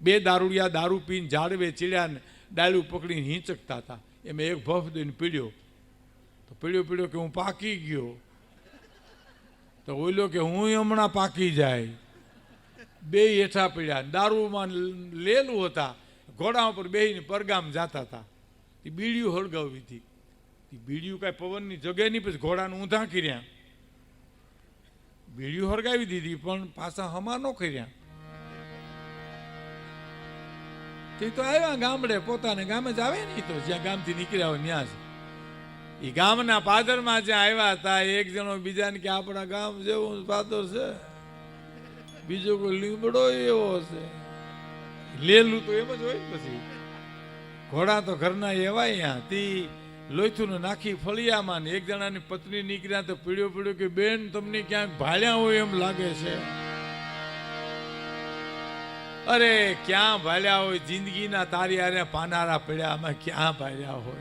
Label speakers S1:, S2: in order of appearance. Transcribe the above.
S1: બે દારૂડિયા દારૂ પીને ઝાડવે ચીડ્યા ને ડાળું પકડીને હિંચકતા હતા. એમાં એક ભફ દઈને પીડ્યો. તો પીડ્યો પીડ્યો કે હું પાકી ગયો. તો ઓઈલો કે હું હમણાં પાકી જાય. બે હેઠા પીડ્યા. દારૂમાં લેલું હતા. ઘોડા ઉપર બેહીને પરગામ જાતા હતા. એ બીડીયું હળગાવી હતી. એ બીડીયું કાંઈ પવનની જગ્યાએ નહીં, પછી ઘોડાને ઊંધા કર્યા. બીડિયું હળગાવી દીધી, પણ પાછા હમા ન કર્યા. તે તો આવ્યા ગામડે, પોતાને ગામે જ આવે ને તો, જ્યાં ગામથી નીકળ્યા હોય ત્યાં જ. એ ગામના પાદરમાં જ્યાં આવ્યા હતા, એક જણો બીજાને કે આપણા ગામ જેવું પાદર છે. બીજો કોઈ લીમડો એવો છે. લેલું તો એમ જ હોય પછી. ઘોડા તો ઘરના એવા અહીંયા તી લોહીથું નાખી ફળિયામાં ને એક જણાની પત્ની નીકળ્યા તો પીળ્યો પીડ્યો કે, બેન, તમને ક્યાંક ભાળ્યા હોય એમ લાગે છે. અરે ક્યાં ભાલ્યા હોય જિંદગીના તારી હારે પાનારા પડ્યા અમે ક્યાં ભાલ્યા હોય?